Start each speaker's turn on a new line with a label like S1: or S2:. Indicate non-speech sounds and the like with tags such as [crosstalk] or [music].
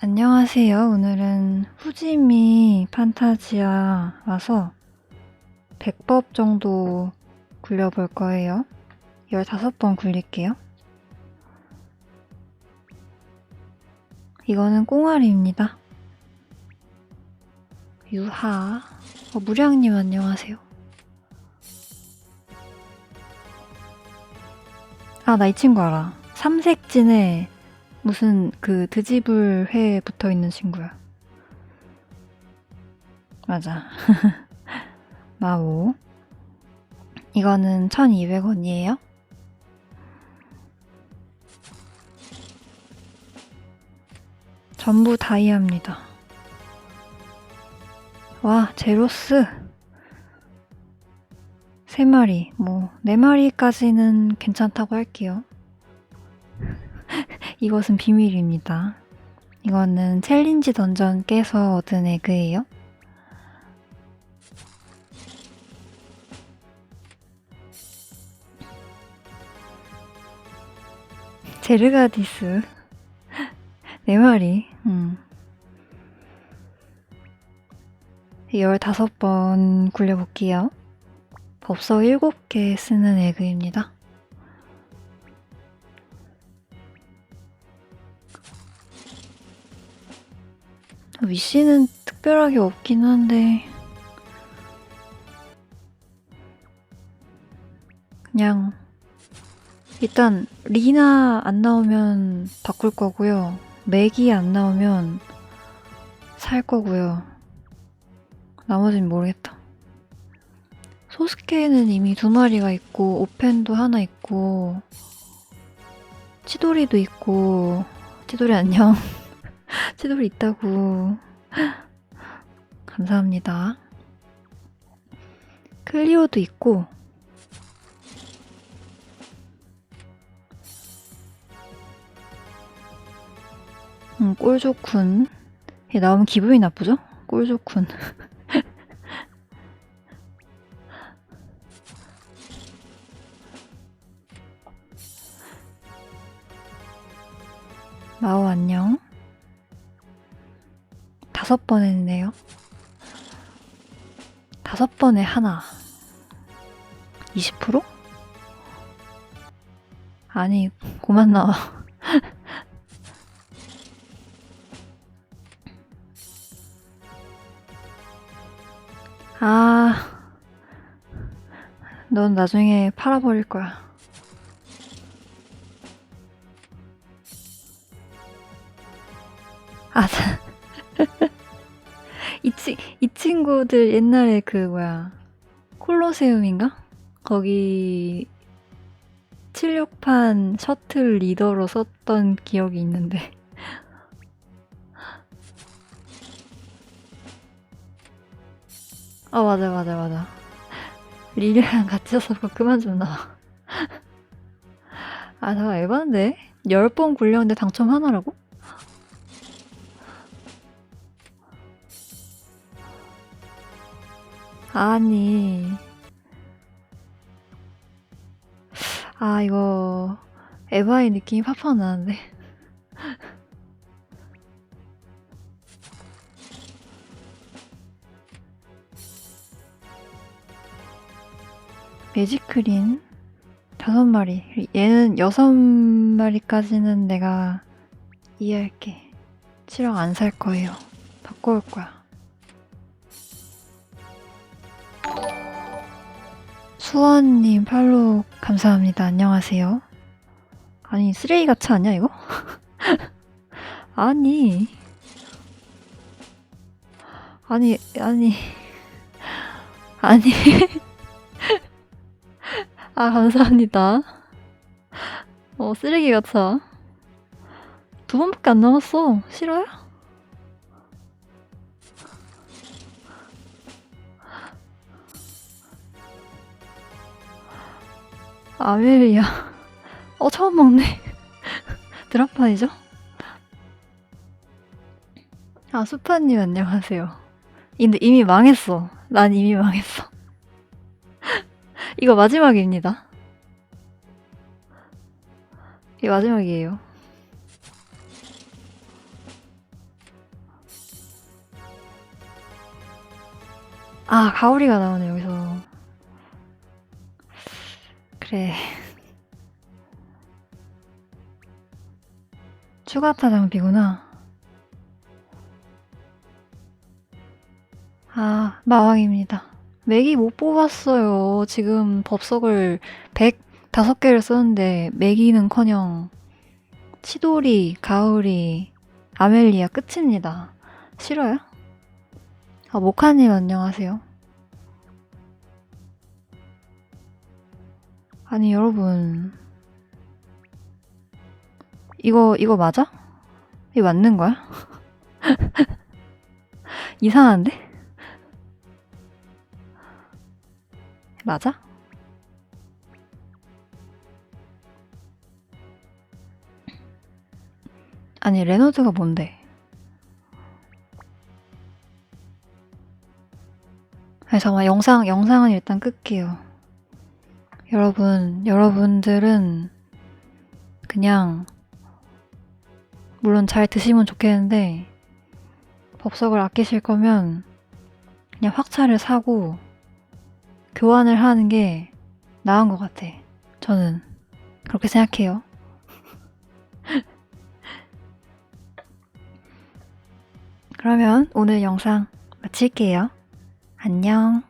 S1: 안녕하세요. 오늘은 후지미 판타지아 와서 100법 정도 굴려볼 거예요. 15번 굴릴게요. 이거는 꽁알입니다. 유하. 어, 무량님 안녕하세요. 아, 나 이 친구 알아. 삼색진에 무슨 그 드지불 회에 붙어 있는 친구야. 맞아. [laughs] 마오. 이거는 1200원이에요. 전부 다이아입니다. 와, 제로스. 세 마리, 뭐, 네 마리까지는 괜찮다고 할게요. 이것은 비밀입니다. 이거는 챌린지 던전 깨서 얻은 에그예요. 제르가디스. [laughs] 네 마리. 음. 15번 굴려볼게요. 법서 7개 쓰는 에그입니다. 위시는 특별하게 없긴 한데 그냥 일단 리나 안 나오면 바꿀 거고요. 맥이 안 나오면 살 거고요. 나머진 모르겠다. 소스케는 이미 두 마리가 있고 오펜도 하나 있고 치도리도 있고 치도리 안녕. [laughs] 치돌이 있다고. [gasps] 감사합니다. 클리오도 있고, 음, 꼴 좋군. 얘 나오면 기분이 나쁘죠? 꼴 좋군. [laughs] 마오 안녕. 다섯 번 했네요. 다섯 번에 하나. 20%? 아니, 고만 나와. [laughs] 아, 넌 나중에 팔아버릴 거야. 친구들 옛날에 그 뭐야 콜로세움인가? 거기 76판 셔틀 리더로 썼던 기억이 있는데 어 맞아 맞아 맞아 릴리랑 같이 써서 그만 좀 나와 아 잠깐 에반데 10번 굴렸는데 당첨 하나라고? 아니. 아, 이거, 에바의 느낌이 팍팍 나는데. 매직크린 다섯 마리. 얘는 여섯 마리까지는 내가 이해할게. 7억 안살 거예요. 바꿔올 거야. 수원님 팔로우 감사합니다. 안녕하세요. 아니 쓰레기 같이 아니야 이거? [laughs] 아니 아니 아니 아니 [laughs] 아 감사합니다. 어 쓰레기 같아. 두 번밖에 안 남았어. 싫어요? 아멜리아. 어, 처음 먹네. [laughs] 드라파이죠? 아, 수파님 안녕하세요. 근데 이미 망했어. 난 이미 망했어. [laughs] 이거 마지막입니다. 이 마지막이에요. 아, 가오리가 나오네, 여기서. 그래. 추가 타 장비구나. 아, 마왕입니다. 맥이 못 뽑았어요. 지금 법석을 105개를 썼는데, 맥이는 커녕, 치돌이, 가을이, 아멜리아 끝입니다. 싫어요? 아, 모카님 안녕하세요. 아니, 여러분. 이거, 이거 맞아? 이거 맞는 거야? [laughs] 이상한데? 맞아? 아니, 레노드가 뭔데? 아니, 잠깐만, 영상, 영상은 일단 끌게요. 여러분, 여러분들은 그냥, 물론 잘 드시면 좋겠는데, 법석을 아끼실 거면, 그냥 확차를 사고, 교환을 하는 게 나은 것 같아. 저는. 그렇게 생각해요. [laughs] 그러면 오늘 영상 마칠게요. 안녕.